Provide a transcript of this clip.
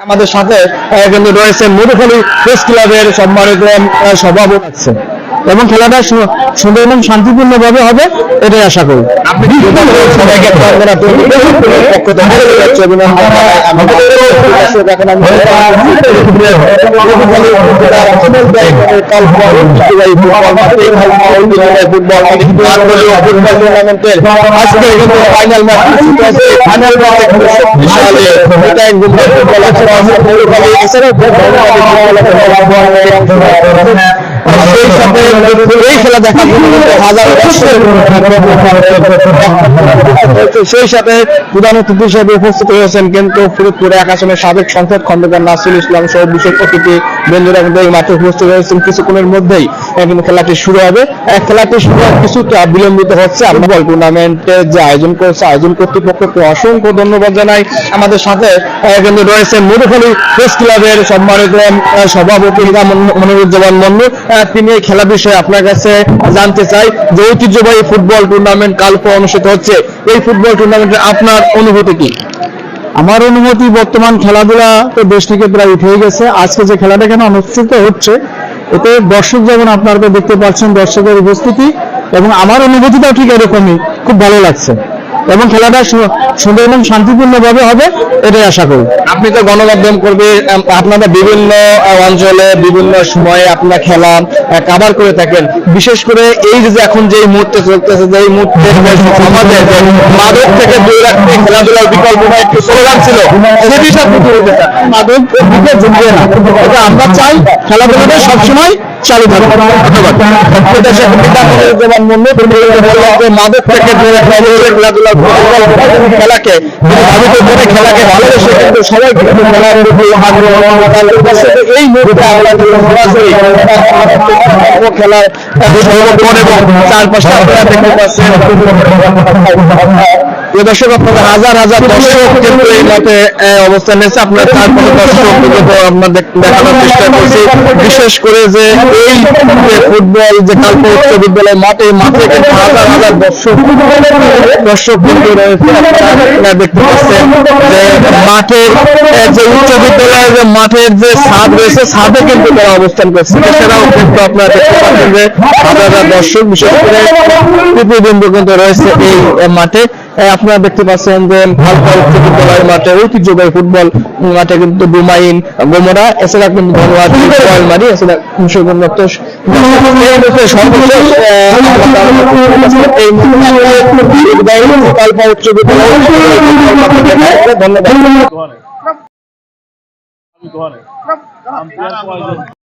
আমাদের সাথে কিন্তু রয়েছে মধুখালী প্রেস ক্লাবের সম্মানিত সভাপতি। আছে এবং খেলাটা সুন্দর এবং শান্তিপূর্ণ ভাবে হবে এটাই আশা করি এছাড়াও এই খেলা দেখার হাজার সেই সাথে প্রধান অতিথি হিসেবে উপস্থিত হয়েছেন কিন্তু ফরিদপুর সাবেক সংসদ খন্দকার নাসির ইসলাম সহ বিশেষ অতিথি বন্ধুরা কিন্তু এই মাঠে উপস্থিত হয়েছেন। কিছুক্ষণের মধ্যেই কিন্তু খেলাটি শুরু হবে। খেলাটি শুরু হওয়ার কিছুটা বিলম্বিত হচ্ছে। আমরা বল টুর্নামেন্টের যে আয়োজন করেছে আয়োজন কর্তৃপক্ষকে অসংখ্য ধন্যবাদ জানাই। আমাদের সাথে কিন্তু রয়েছে মধুখালী প্রেস ক্লাবের সম্মানিত সভাপতি মন- মনিরুজ্জামান মন্নু। তিনি এই খেলা বিষয়ে আপনার কাছে জানতে চাই যে ঐতিহ্যবাহী ফুটবল টুর্নামেন্ট কালকে অনুষ্ঠিত হচ্ছে। এই ফুটবল টুর্নামেন্টে আপনার অনুভূতি কি? আমার অনুমতি বর্তমান খেলাধুলা তো দেশ থেকে প্রায় উঠে গেছে। আজকে যে খেলাটা এখানে অনুষ্ঠিত হচ্ছে, এতে দর্শক যেমন আপনারা দেখতে পাচ্ছেন, দর্শকের উপস্থিতি এবং আমার অনুভূতিটাও ঠিক এরকমই। খুব ভালো লাগছে। এবং খেলাটা সুন্দর এবং শান্তিপূর্ণ ভাবে হবে এটাই আশা করি। আপনি তো গণমাধ্যম করবে আপনারা বিভিন্ন অঞ্চলে বিভিন্ন সময়ে আপনারা খেলা কাভার করে থাকেন। বিশেষ করে এই যে এখন যে মুহূর্তে চলতেছে যে এই মুহূর্তে যে মাদক থেকে দূরে রাখতে খেলাধুলার বিকল্প একটু স্লোগান ছিল সে বিষয়ে আপনি? মাদক দিকে ঝুঁকবে না এটা আমরা চাই খেলাধুলাটা সবসময় চালু থাকবে। মাদক থেকে খেলাধুলা খেলাকে ভাবিত করে খেলাকে ভালোবেসে কিন্তু সবাই খেলার এই মুহূর্তে আমরা সরাসরি খেলার আপনারা দেখতে পাচ্ছেন দর্শক আপনারা হাজার হাজার দর্শক কিন্তু এই মাঠে অবস্থান নিয়েছে আপনারা তারপরে দর্শক আমরা দেখানোর চেষ্টা করছি বিশেষ করে যে এই ফুটবল যে কালকে উচ্চ বিদ্যালয় মাঠে মাঠে কিন্তু হাজার হাজার দর্শক দর্শক কিন্তু রয়েছে আপনারা দেখতে পাচ্ছেন যে মাঠের যে উচ্চ বিদ্যালয়ের যে মাঠের যে ছাদ রয়েছে ছাদে কিন্তু তারা অবস্থান করছে এছাড়াও কিন্তু আপনারা দেখতে পাচ্ছেন যে হাজার হাজার দর্শক বিশেষ করে প্রতিবিন্দু কিন্তু রয়েছে এই মাঠে আপনারা দেখতে পাচ্ছেন যে উচ্চ বিদ্যালয়ের মাঠে ঐতিহ্যবাহী ফুটবল মাঠে কিন্তু ডুমাইন গোমরা এছাড়া কিন্তু ধন্যবাদ মারি এছাড়া ধন্যবাদ।